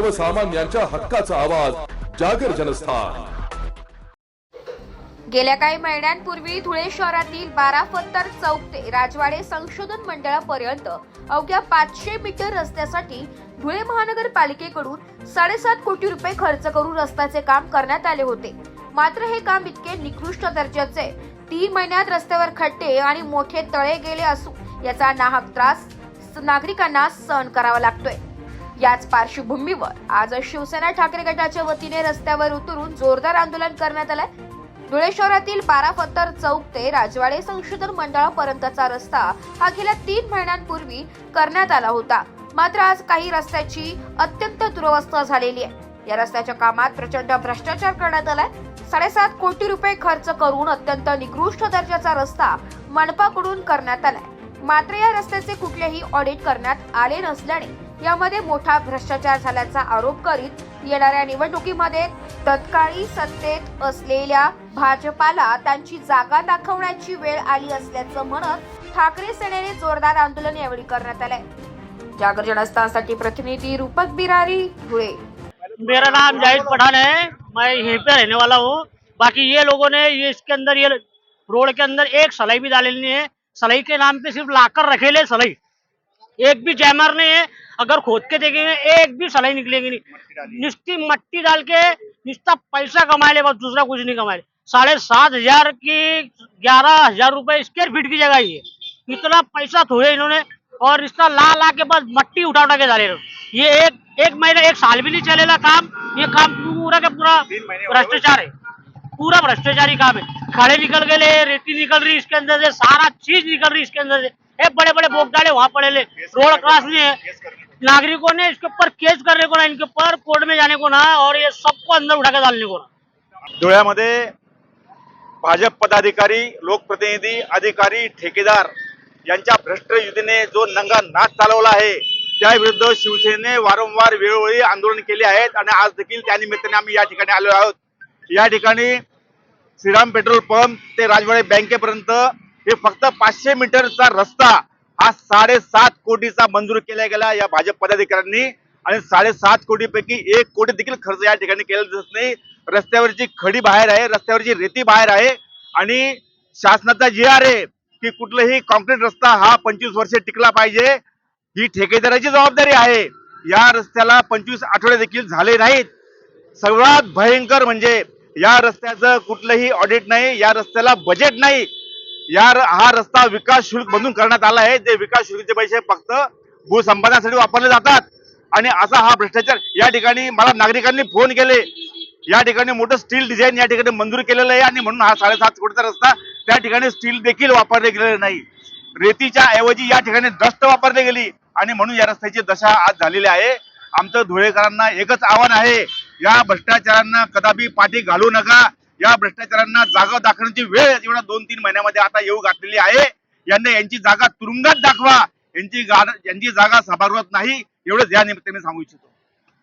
सर्वसामान्यांच्या हक्काचा आवाज जागर जनस्थान. गेल्या काही महिन्यांपूर्वी धुळे शहरातील बारा फत्तर चौक ते राजवाडे संशोधन मंडळापर्यंत अवघ्या पाचशे मीटर रस्त्यासाठी धुळे महानगरपालिकेकडून साडेसात कोटी रुपये खर्च करून रस्त्याचे काम करण्यात आले होते. मात्र हे काम इतके निकृष्ट दर्जाचे तीन महिन्यात रस्त्यावर खड्डे आणि मोठे तळे गेले असून याचा नाहक त्रास नागरिकांना सहन करावा लागतोय. याच पार्श्वभूमीवर आज शिवसेना ठाकरे गटाच्या वतीने रस्त्यावर उतरून जोरदार आंदोलन करण्यात आलंय. धुळे शहरातील बारा फत्तर चौक ते राजवाडे संशोधन मंडळापर्यंतचा रस्ता हा गेल्या तीन महिन्यांपूर्वी करण्यात आला होता. मात्र आज काही रस्त्याची अत्यंत दुरवस्था झालेली आहे. या रस्त्याच्या कामात प्रचंड भ्रष्टाचार करण्यात आलाय. साडेसात कोटी रुपये खर्च करून अत्यंत निकृष्ट दर्जाचा रस्ता मनपाकडून करण्यात आलाय. मात्र या रस्त्याचे कुठलेही ऑडिट करण्यात आले नसल्याने यामध्ये मोठा भ्रष्टाचार झाल्याचा आरोप करीत येणाऱ्या निवडणुकीमध्ये तत्काळी सत्तेत असलेल्या भाजपाला त्यांची जागा दाखवण्याची वेळ आली असल्याचं म्हणत ठाकरे सेनेने जोरदार आंदोलन यावेळी करण्यात आलंय. जागर जनस्थानसाठी प्रतिनिधी रूपक बिरारी धुळे. मेरा नाम जाहिद पठान है मैं यहीं पे रहने वाला हूँ। बाकी ये लोगों ने ये इसके अंदर ये रोड के अंदर एक सलाई भी डाली नहीं है। सलाई के नाम पे सिर्फ लाकर रखेले सलाई। एक भी जैमर नहीं है अगर खोद के देखेंगे एक भी सलाई निकलेगी नहीं। निश्ती मट्टी डाल के निश्ता पैसा कमा ले बस दूसरा कुछ नहीं कमा ले। साढ़े सात हज़ार की ग्यारह हज़ार रुपए स्क्वेयर फीट की जगह ये। इतना पैसा थोड़े इन्होंने और इसका ला ला के बस मट्टी उठा उठा के डाले। ये एक एक महीना एक साल भी नहीं चलेगा काम। ये काम पूरा का पूरा भ्रष्टाचार है। पूरा भ्रष्टाचारी काम है। खड़े निकल गए रेती निकल रही इसके अंदर से सारा चीज़ निकल रही इसके अंदर से। ये बड़े बड़े बोग डाले वहां पड़े ले। रोड क्रॉस नहीं है। नागरिकों ने इसके ऊपर केस करने को ना इनके ऊपर कोर्ट में जाने को ना और ये सबको अंदर उठा के डालने को ना। धुळ्यामध्ये भाजप पदाधिकारी लोकप्रतिनिधी अधिकारी ठेकेदार यांच्या भ्रष्ट युतीने जो नंगा नाच चालवला आहे त्याविरुद्ध शिवसेनेने वारंवार वेळोवेळी आंदोलन केले आहेत आणि आज देखील त्या निमित्ताने आम्ही या ठिकाणी आलो आहोत. या ठिकाणी श्रीराम पेट्रोल पंप ते राजवाडे बँकेपर्यंत हे फक्त पाचशे मीटरचा रस्ता हा साडेसात कोटीचा मंजूर केला गेला या भाजप पदाधिकाऱ्यांनी. आणि साडेसात कोटीपैकी एक कोटी देखील खर्च या ठिकाणी केला दिसत नाही. रस्त्यावरची खडी बाहेर आहे रस्त्यावरची रेती बाहेर आहे. आणि शासनाचा जी आर आहे की कुठलाही कॉन्क्रीट रस्ता हा पंचवीस वर्षे टिकला पाहिजे ही ठेकेदाराची जबाबदारी आहे. या रस्त्याला पंचवीस आठवडे देखील झाले नाहीत. सर्वात भयंकर म्हणजे या रस्त्याचं कुठलंही ऑडिट नाही या रस्त्याला बजेट नाही. या हा रस्ता विकास शुल्क मधून करण्यात आला आहे ते विकास शुल्कचे पैसे फक्त भूसंपादनासाठी वापरले जातात. आणि असा हा भ्रष्टाचार या ठिकाणी मला नागरिकांनी फोन केले. या ठिकाणी मोठं स्टील डिझाईन या ठिकाणी मंजूर केलेलं आहे आणि म्हणून हा साडेसात कोटीचा रस्ता त्या ठिकाणी स्टील देखील वापरले गेलेले नाही. रेतीच्या ऐवजी या ठिकाणी डस्ट वापरली गेली आणि म्हणून या रस्त्याची दशा आज झालेली आहे. आमचं धुळेकरांना एकच आव्हान आहे या भ्रष्टाचारांना कदापि पाठी घालू नका. या भ्रष्टाचारांना जागा दाखवण्याची वेळ एवढ्या दोन तीन महिन्यामध्ये आता येऊ घातलेली आहे. यांना यांची जागा तुरुंगात दाखवा. यांची यांची जागा सभागृहात नाही. एवढंच या निमित्ताने सांगू इच्छितो.